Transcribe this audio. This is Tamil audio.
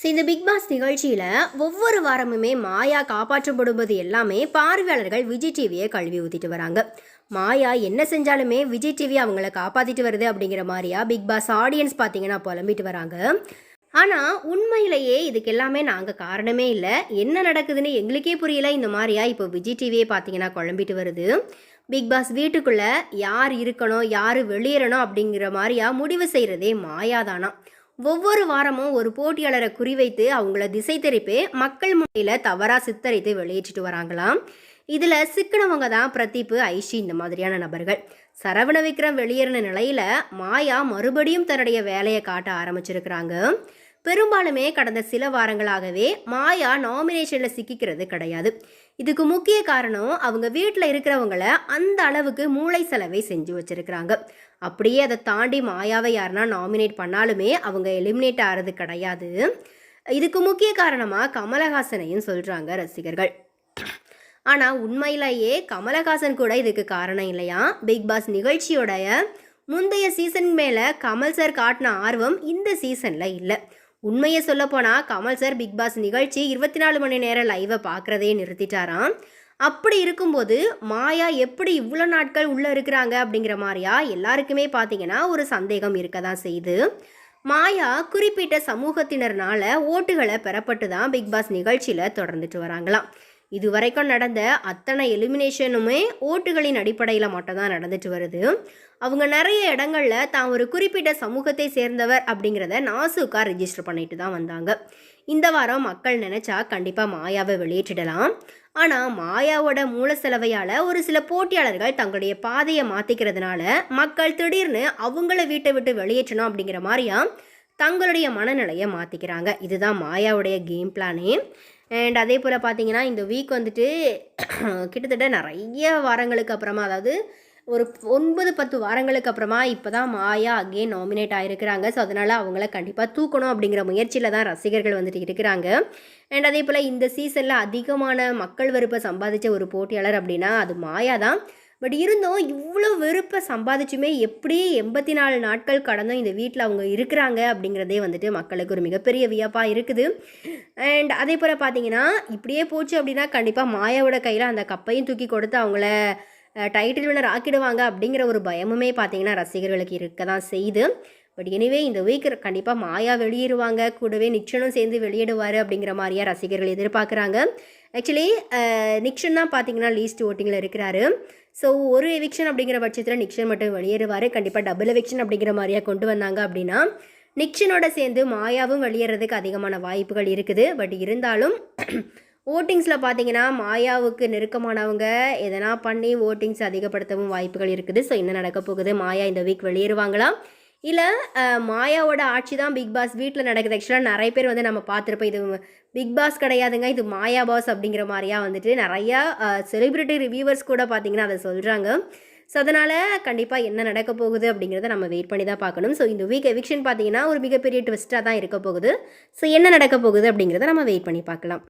ஸோ இந்த பிக் பாஸ் நிகழ்ச்சியில் ஒவ்வொரு வாரமுமே மாயா காப்பாற்றப்படுவது எல்லாமே பார்வையாளர்கள் விஜய் டிவியை கழுவி ஊற்றிட்டு வராங்க. மாயா என்ன செஞ்சாலுமே விஜய் டிவி அவங்கள காப்பாற்றிட்டு வருது அப்படிங்கிற மாதிரியா பிக் பாஸ் ஆடியன்ஸ் பார்த்தீங்கன்னா புலம்பிட்டு வராங்க. ஆனால் உண்மையிலேயே இதுக்கு எல்லாமே நாங்கள் காரணமே இல்லை. என்ன நடக்குதுன்னு எங்களுக்கே புரியல. இந்த மாதிரியா இப்போ விஜய் டிவியே பார்த்தீங்கன்னா குழம்பிட்டு வருது. பிக் பாஸ் வீட்டுக்குள்ளே யார் இருக்கணும் யார் வெளியேறணும் அப்படிங்கிற மாதிரியா முடிவு செய்கிறதே மாயாதானா? ஒவ்வொரு வாரமும் ஒரு போட்டியாளரை குறிவைத்து அவங்கள திசை திருப்பி மக்கள் முன்னிலையில் தவறாக சித்தரித்து வெளியேற்றிட்டு வராங்களாம். இதில் சிக்கனவங்க தான் பிரதீப் ஐஷி இந்த மாதிரியான நபர்கள். சரவண விக்ரம் வெளியேறின நிலையில் மாயா மறுபடியும் தன்னுடைய வேலையை காட்ட ஆரம்பிச்சிருக்கிறாங்க. பெரும்பாலுமே கடந்த சில வாரங்களாகவே மாயா நாமினேஷனில் சிக்கிக்கிறது கிடையாது. இதுக்கு முக்கிய காரணம் அவங்க வீட்டில் இருக்கிறவங்கள அந்த அளவுக்கு மூளை செலவை செஞ்சு வச்சுருக்கிறாங்க. அப்படியே அதை தாண்டி மாயாவை யாருன்னா நாமினேட் பண்ணாலுமே அவங்க எலிமினேட் ஆகிறது கிடையாது. இதுக்கு முக்கிய காரணமாக கமலஹாசனையும் சொல்கிறாங்க ரசிகர்கள். ஆனால் உண்மையிலேயே கமலஹாசன் கூட இதுக்கு காரணம் இல்லையா? பிக் பாஸ் நிகழ்ச்சியோடைய முந்தைய சீசன் மேலே கமல் சார் காட்டின ஆர்வம் இந்த சீசனில் இல்லை. உண்மையை சொல்லப்போனால் கமல் சார் பிக் பாஸ் நிகழ்ச்சி இருபத்தி நாலு மணி நேரம் லைவை பார்க்குறதே நிறுத்திட்டாராம். அப்படி இருக்கும்போது மாயா எப்படி இவ்வளோ நாட்கள் உள்ளே இருக்கிறாங்க அப்படிங்கிற மாதிரியா எல்லாருக்குமே பார்த்தீங்கன்னா ஒரு சந்தேகம் இருக்க தான் செய்யுது. மாயா குறிப்பிட்ட சமூகத்தினர்னால ஓட்டுகளை பெறப்பட்டு தான் பிக் பாஸ் நிகழ்ச்சியில் தொடர்ந்துட்டு வராங்களாம். இதுவரைக்கும் நடந்த அத்தனை எலிமினேஷனுமே ஓட்டுகளின் அடிப்படையில் மட்டும்தான் நடந்துட்டு வருது. அவங்க நிறைய இடங்களில் தான் ஒரு குறிப்பிட்ட சமூகத்தை சேர்ந்தவர் அப்படிங்கிறத நாசுக்காக ரிஜிஸ்டர் பண்ணிட்டு தான் வந்தாங்க. இந்த வாரம் மக்கள் நினச்சா கண்டிப்பாக மாயாவை வெளியேற்றிடலாம் ஆனால் மாயாவோட மூல செலவையால் ஒரு சில போட்டியாளர்கள் தங்களுடைய பாதையை மாற்றிக்கிறதுனால மக்கள் திடீர்னு அவங்கள வீட்டை விட்டு வெளியேற்றணும் அப்படிங்கிற மாதிரியா தங்களுடைய மனநிலையை மாற்றிக்கிறாங்க இதுதான் மாயாவுடைய கேம் பிளானே அண்ட் அதே போல் பார்த்தீங்கன்னா இந்த வீக் வந்துட்டு கிட்டத்தட்ட நிறைய வாரங்களுக்கு அப்புறமா அதாவது ஒரு ஒன்பது பத்து வாரங்களுக்கு அப்புறமா இப்போ தான் மாயா அகெயின் நாமினேட் ஆகிருக்கிறாங்க ஸோ அதனால் அவங்கள கண்டிப்பாக தூக்கணும் அப்படிங்கிற முயற்சியில் தான் ரசிகர்கள் வந்துட்டு இருக்கிறாங்க. அண்ட் அதே போல் இந்த சீசனில் அதிகமான மக்கள் வெறுப்பை சம்பாதிச்ச ஒரு போட்டியாளர் அப்படின்னா அது மாயா தான். பட் இருந்தும் இவ்வளோ வெறுப்பை சம்பாதிச்சுமே எப்படி எண்பத்தி நாலு நாட்கள் கடந்தும் இந்த வீட்டில் அவங்க இருக்கிறாங்க அப்படிங்கிறதே வந்துட்டு மக்களுக்கு ஒரு மிகப்பெரிய வியப்பாக இருக்குது. அண்ட் அதே போல் பார்த்தீங்கன்னா இப்படியே போச்சு அப்படின்னா கண்டிப்பாக மாயாவோட கையில் அந்த கப்பையும் தூக்கி கொடுத்து அவங்கள டைட்டில் வினர் ஆக்கிடுவாங்க அப்படிங்கிற ஒரு பயமுமே பார்த்தீங்கன்னா ரசிகர்களுக்கு இருக்க தான் செய்யுது. பட் எனிவே இந்த வீக் கண்டிப்பாக மாயா வெளியேறுவாங்க. கூடவே நிக்ஷனும் சேர்ந்து வெளியிடுவார் அப்படிங்கிற மாதிரியா ரசிகர்கள் எதிர்பார்க்குறாங்க. ஆக்சுவலி நிக்ஷன் தான் பார்த்தீங்கன்னா லீஸ்ட் ஓட்டிங்கில் இருக்கிறாரு. ஸோ ஒரு எவிக்ஷன் அப்படிங்கிற பட்சத்தில் நிக்ஷன் மட்டும் வெளியேறுவார். கண்டிப்பாக டபுள் எவிக்ஷன் அப்படிங்கிற மாதிரியா கொண்டு வந்தாங்க அப்படின்னா நிக்ஷனோட சேர்ந்து மாயாவும் வெளியேறதுக்கு அதிகமான வாய்ப்புகள் இருக்குது. பட் இருந்தாலும் ஓட்டிங்ஸில் பார்த்தீங்கன்னா மாயாவுக்கு நெருக்கமானவங்க எதனா பண்ணி ஓட்டிங்ஸ் அதிகப்படுத்தவும் வாய்ப்புகள் இருக்குது. ஸோ என்ன நடக்க போகுது? மாயா இந்த வீக் வெளியேறுவாங்களா? இல்லை மாயாவோட ஆட்சி தான் பிக் பாஸ் வீட்டில் நடக்குது. ஆக்சுவலாக நிறைய பேர் வந்து நம்ம பார்த்துருப்போம் இது பிக் பாஸ் கிடையாதுங்க இது மாயா பாஸ் அப்படிங்கிற மாதிரியா வந்துட்டு நிறையா செலிப்ரிட்டி ரிவ்யூவர்ஸ் கூட பார்த்தீங்கன்னா அதை சொல்கிறாங்க ஸோ அதனால் கண்டிப்பாக என்ன நடக்க போகுது அப்படிங்கிறத நம்ம வெயிட் பண்ணி தான் பார்க்கணும். ஸோ இந்த வீக் எவிக்ஷன் பார்த்தீங்கன்னா ஒரு மிகப்பெரிய ட்விஸ்ட்டாக தான் இருக்க போகுது. ஸோ என்ன நடக்க போகுது அப்படிங்கிறத நம்ம வெயிட் பண்ணி பார்க்கலாம்.